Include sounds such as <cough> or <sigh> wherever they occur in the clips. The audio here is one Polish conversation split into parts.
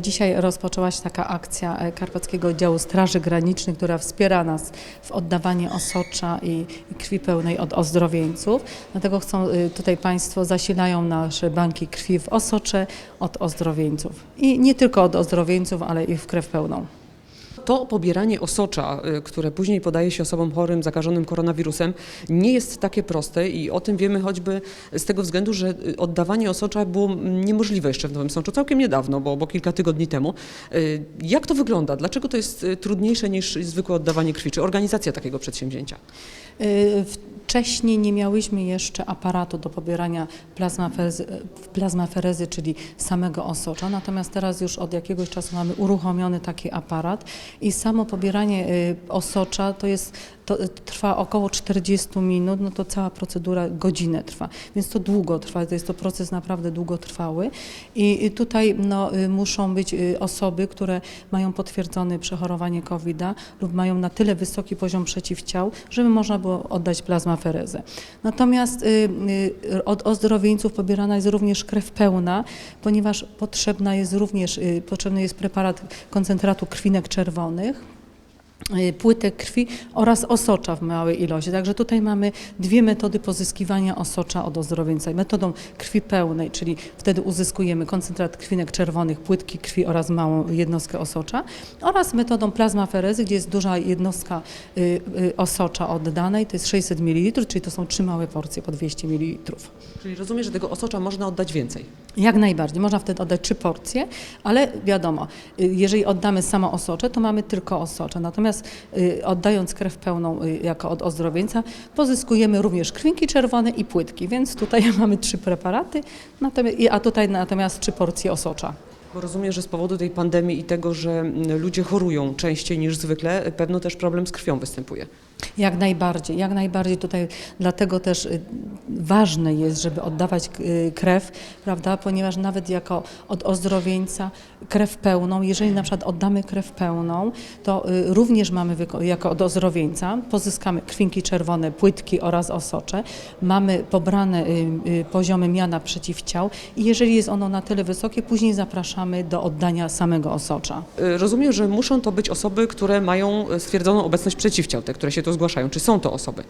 Dzisiaj rozpoczęła się taka akcja e, Karpackiego Oddziału Straży Granicznej, która wspiera nas w oddawaniu osocza i, i krwi pełnej od ozdrowieńców. Dlatego chcą y, tutaj Państwo zasilają nasze banki krwi w osocze od ozdrowieńców. I nie tylko od ozdrowieńców, ale i w krew pełną. To pobieranie osocza, y, które później podaje się osobom chorym, zakażonym koronawirusem, nie jest takie proste i o tym wiemy choćby z tego względu, że y, oddawanie osocza było niemożliwe jeszcze w Nowym Sączu, całkiem niedawno, bo, bo kilka tygodni temu. Y, Jak to wygląda? Dlaczego to jest trudniejsze niż zwykłe oddawanie krwi? Czy organizacja takiego przedsięwzięcia? Wcześniej nie miałyśmy jeszcze aparatu do pobierania plazmaferezy, plazmaferezy, czyli samego osocza, natomiast teraz już od jakiegoś czasu mamy uruchomiony taki aparat i samo pobieranie y, osocza to jest to trwa około 40 minut, no to cała procedura godzinę trwa, więc to długo trwa, to jest to proces naprawdę długotrwały. I tutaj no, y, muszą być y, osoby, które mają potwierdzone przechorowanie COVID-a lub mają na tyle wysoki poziom przeciwciał, żeby można było oddać plazmaferezę. Natomiast y, od ozdrowieńców pobierana jest również krew pełna, ponieważ potrzebna jest również, potrzebny jest preparat koncentratu krwinek czerwonych, płytek krwi oraz osocza w małej ilości. Także tutaj mamy dwie metody pozyskiwania osocza od ozdrowieńca. Metodą krwi pełnej, czyli wtedy uzyskujemy koncentrat krwinek czerwonych, płytki krwi oraz małą jednostkę osocza oraz metodą plazmaferezy, gdzie jest duża jednostka y, y, osocza oddanej, to jest 600 ml, czyli to są trzy małe porcje po 200 ml. Czyli rozumiem, że tego osocza można oddać więcej. Jak najbardziej. Można wtedy oddać trzy porcje, ale wiadomo, y, jeżeli oddamy samo osocze, to mamy tylko osocze. Natomiast y, oddając krew pełną y, jako od ozdrowieńca, pozyskujemy również krwinki czerwone i płytki, więc tutaj <laughs> mamy trzy preparaty, a tutaj natomiast trzy porcje osocza. Rozumiem, że z powodu tej pandemii i tego, że mm, ludzie chorują częściej niż zwykle, pewno też problem z krwią występuje. Jak najbardziej, jak najbardziej tutaj, dlatego też y, ważne jest, żeby oddawać y, krew, prawda, ponieważ nawet jako od ozdrowieńca krew pełną, jeżeli na przykład oddamy krew pełną, to y, również mamy jako od ozdrowieńca, pozyskamy krwinki czerwone, płytki oraz osocze, mamy pobrane poziomy miana przeciwciał i jeżeli jest ono na tyle wysokie, później zapraszamy do oddania samego osocza. Rozumiem, że muszą to być osoby, które mają stwierdzoną obecność przeciwciał, te, które się tu zgłaszają. Czy są to osoby?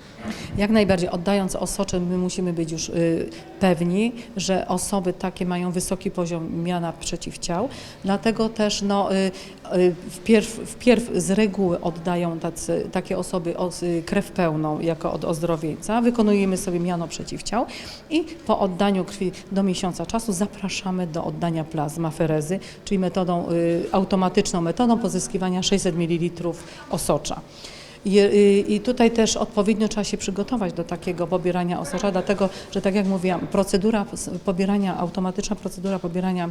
Jak najbardziej oddając osocze, my musimy być już y, pewni, że osoby takie mają wysoki poziom miana przeciwciał. Dlatego też no, y, y, wpierw, wpierw z reguły oddają tacy, takie osoby os, y, krew pełną jako od ozdrowieńca. Wykonujemy sobie miano przeciwciał i po oddaniu krwi do miesiąca czasu zapraszamy do oddania plazmaferezy, czyli metodą y, automatyczną metodą pozyskiwania 600 ml osocza. I, i- I tutaj też odpowiednio trzeba się przygotować do takiego pobierania osocza, dlatego że tak jak mówiłam, procedura pobierania, automatyczna procedura pobierania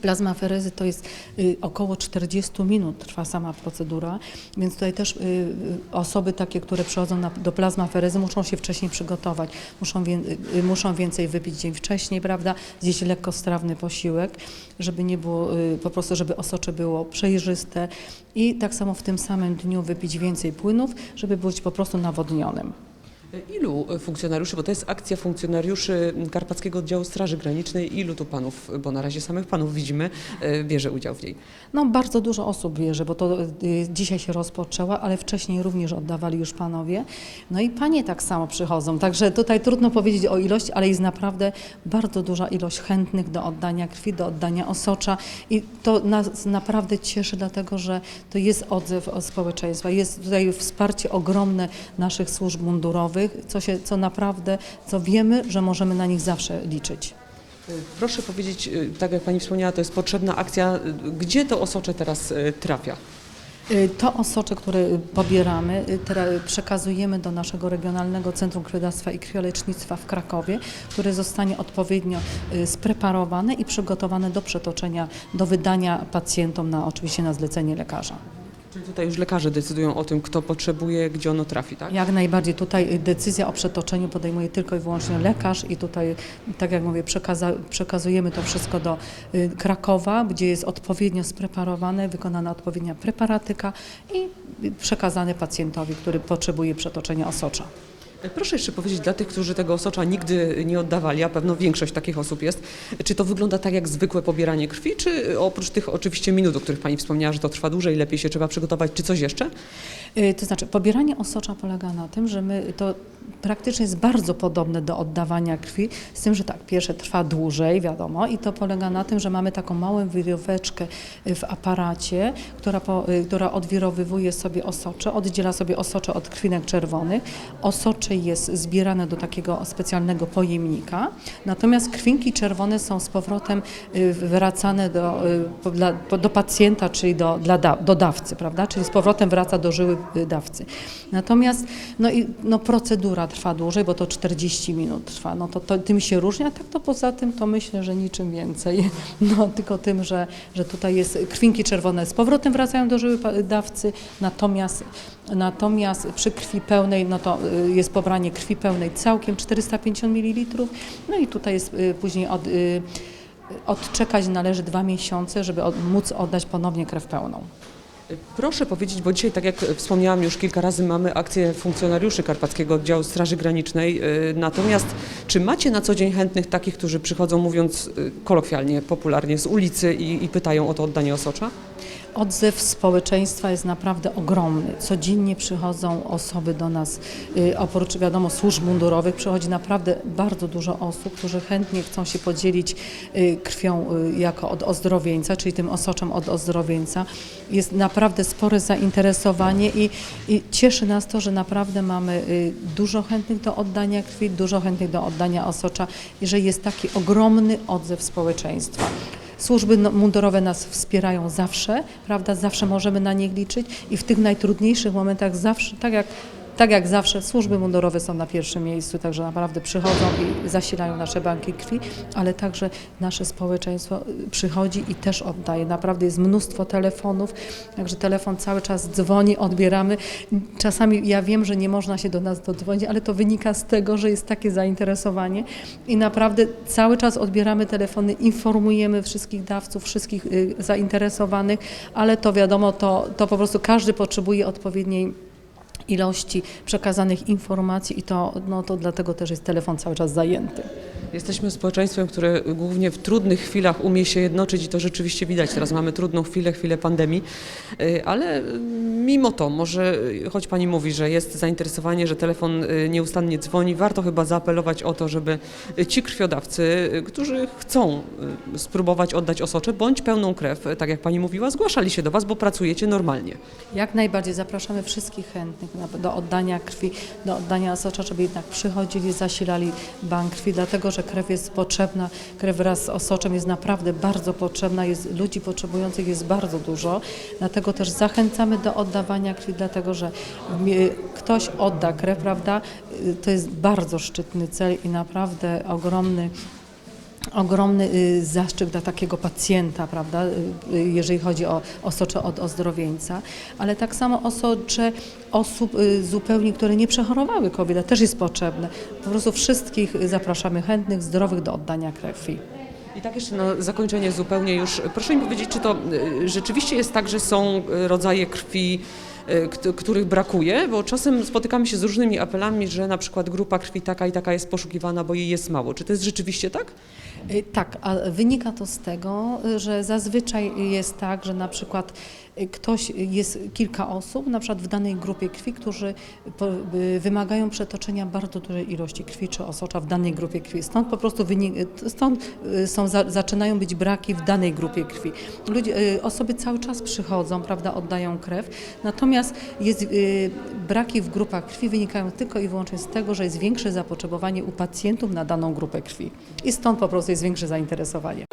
plazmaferezy to jest y, około 40 minut trwa sama procedura, więc tutaj też y, y, osoby takie, które przychodzą na, do plazmaferezy muszą się wcześniej przygotować, muszą, wię, y, muszą więcej wypić dzień wcześniej, prawda, zjeść lekkostrawny posiłek, żeby nie było, po prostu żeby osocze było przejrzyste. I tak samo w tym samym dniu wypić więcej płynów, żeby być po prostu nawodnionym. Ilu y, funkcjonariuszy, bo to jest akcja funkcjonariuszy Karpackiego Oddziału Straży Granicznej, ilu tu panów, bo na razie samych panów widzimy, y, bierze udział w niej? No bardzo dużo osób bierze, bo to y, dzisiaj się rozpoczęła, ale wcześniej również oddawali już panowie. No i panie tak samo przychodzą, także tutaj trudno powiedzieć o ilości, ale jest naprawdę bardzo duża ilość chętnych do oddania krwi, do oddania osocza i to nas naprawdę cieszy, dlatego że to jest odzew od społeczeństwa, jest tutaj wsparcie ogromne naszych służb mundurowych, co, się, co naprawdę, co wiemy, że możemy na nich zawsze liczyć. Y, Proszę powiedzieć, y, tak jak Pani wspomniała, to jest potrzebna akcja. y, Gdzie to osocze teraz trafia? To osocze, które pobieramy, przekazujemy do naszego Regionalnego Centrum Krwiodawstwa i Krwiolecznictwa w Krakowie, które zostanie odpowiednio spreparowane i przygotowane do przetoczenia, do wydania pacjentom na oczywiście na zlecenie lekarza. Czyli tutaj już lekarze decydują o tym, kto potrzebuje, gdzie ono trafi, tak? Jak najbardziej tutaj decyzja o przetoczeniu podejmuje tylko i wyłącznie lekarz i tutaj, tak jak mówię, przekazujemy to wszystko do y, Krakowa, gdzie jest odpowiednio spreparowane, wykonana odpowiednia preparatyka i y, przekazane pacjentowi, który potrzebuje przetoczenia osocza. Proszę jeszcze powiedzieć dla tych, którzy tego osocza nigdy nie oddawali, a pewno większość takich osób jest, czy to wygląda tak jak zwykłe pobieranie krwi, czy oprócz tych oczywiście minut, o których Pani wspomniała, że to trwa dłużej, lepiej się trzeba przygotować, czy coś jeszcze? Y, To znaczy, pobieranie osocza polega na tym, że my to praktycznie jest bardzo podobne do oddawania krwi, z tym, że tak, pierwsze trwa dłużej, wiadomo, i to polega na tym, że mamy taką małą wiróweczkę y, w aparacie, która, po, y, która odwirowywuje sobie osocze, oddziela sobie osocze od krwinek czerwonych. Osocze jest zbierane do takiego specjalnego pojemnika, natomiast krwinki czerwone są z powrotem wracane do, do pacjenta, czyli do, dla do dawcy, prawda? Czyli z powrotem wraca do żyły dawcy. Natomiast no i, no, procedura trwa dłużej, bo to 40 minut trwa. No to, to tym się różni, a tak to poza tym to myślę, że niczym więcej. <laughs> No tylko tym, że, że tutaj jest krwinki czerwone z powrotem wracają do żyły dawcy, natomiast Natomiast przy krwi pełnej, no to y, jest pobranie krwi pełnej całkiem 450 ml. No i tutaj jest y, później od, y, odczekać należy dwa miesiące, żeby od, móc oddać ponownie krew pełną. Proszę powiedzieć, bo dzisiaj, tak jak wspomniałam już kilka razy, mamy akcję funkcjonariuszy Karpackiego Oddziału Straży Granicznej. Y, Natomiast czy macie na co dzień chętnych takich, którzy przychodzą, mówiąc y, kolokwialnie, popularnie, z ulicy i, i pytają o to oddanie osocza? Odzew społeczeństwa jest naprawdę ogromny. Codziennie przychodzą osoby do nas, y, oprócz wiadomo służb mundurowych, przychodzi naprawdę bardzo dużo osób, którzy chętnie chcą się podzielić y, krwią y, jako od ozdrowieńca, czyli tym osoczem od ozdrowieńca. Jest naprawdę spore zainteresowanie i, i cieszy nas to, że naprawdę mamy dużo chętnych do oddania krwi, dużo chętnych do oddania osocza i że jest taki ogromny odzew społeczeństwa. Służby no- mundurowe nas wspierają zawsze, prawda? Zawsze możemy na nich liczyć i w tych najtrudniejszych momentach zawsze, tak jak, tak jak zawsze, służby mundurowe są na pierwszym miejscu, także naprawdę przychodzą i zasilają nasze banki krwi, ale także nasze społeczeństwo y, przychodzi i też oddaje. Naprawdę jest mnóstwo telefonów, także telefon cały czas dzwoni, odbieramy. Czasami ja wiem, że nie można się do nas dodzwonić, ale to wynika z tego, że jest takie zainteresowanie i naprawdę cały czas odbieramy telefony, informujemy wszystkich dawców, wszystkich y, zainteresowanych, ale to wiadomo, to, to po prostu każdy potrzebuje odpowiedniej ilości przekazanych informacji i to, no, to dlatego też jest telefon cały czas zajęty. Jesteśmy społeczeństwem, które głównie w trudnych chwilach umie się jednoczyć i to rzeczywiście widać. Teraz mamy trudną chwilę, chwilę pandemii, Y, ale y, mimo to, może y, choć Pani mówi, że jest zainteresowanie, że telefon nieustannie dzwoni, warto chyba zaapelować o to, żeby ci krwiodawcy, którzy chcą spróbować oddać osocze bądź pełną krew, tak jak Pani mówiła, zgłaszali się do Was, bo pracujecie normalnie. Jak najbardziej zapraszamy wszystkich chętnych do oddania krwi, do oddania osocza, żeby jednak przychodzili, zasilali bank krwi, dlatego że krew jest potrzebna, krew wraz z osoczem jest naprawdę bardzo potrzebna, jest, ludzi potrzebujących jest bardzo dużo, dlatego też zachęcamy do oddawania krwi, dlatego że ktoś odda krew, prawda, Y, to jest bardzo szczytny cel i naprawdę ogromny ogromny y, zaszczyt dla takiego pacjenta, prawda, y, y, jeżeli chodzi o osocze od ozdrowieńca, ale tak samo osocze osób zupełnie, które nie przechorowały COVID, też jest potrzebne. Po prostu wszystkich zapraszamy chętnych, zdrowych do oddania krwi. I tak jeszcze na zakończenie zupełnie już, proszę mi powiedzieć, czy to rzeczywiście jest tak, że są rodzaje krwi, kt- których brakuje? Bo czasem spotykamy się z różnymi apelami, że na przykład grupa krwi taka i taka jest poszukiwana, bo jej jest mało. Czy to jest rzeczywiście tak? Y, Tak, a wynika to z tego, y, że zazwyczaj jest tak, że na przykład y, ktoś, jest kilka osób, na przykład w danej grupie krwi, którzy y, wymagają przetoczenia bardzo dużej ilości krwi czy osocza w danej grupie krwi. Stąd po prostu wynik, y, stąd y, są, za, zaczynają być braki w danej grupie krwi. Ludzie, y, osoby cały czas przychodzą, prawda, oddają krew, natomiast jest, y, braki w grupach krwi wynikają tylko i wyłącznie z tego, że jest większe zapotrzebowanie u pacjentów na daną grupę krwi. I stąd po prostu jest większe zainteresowanie.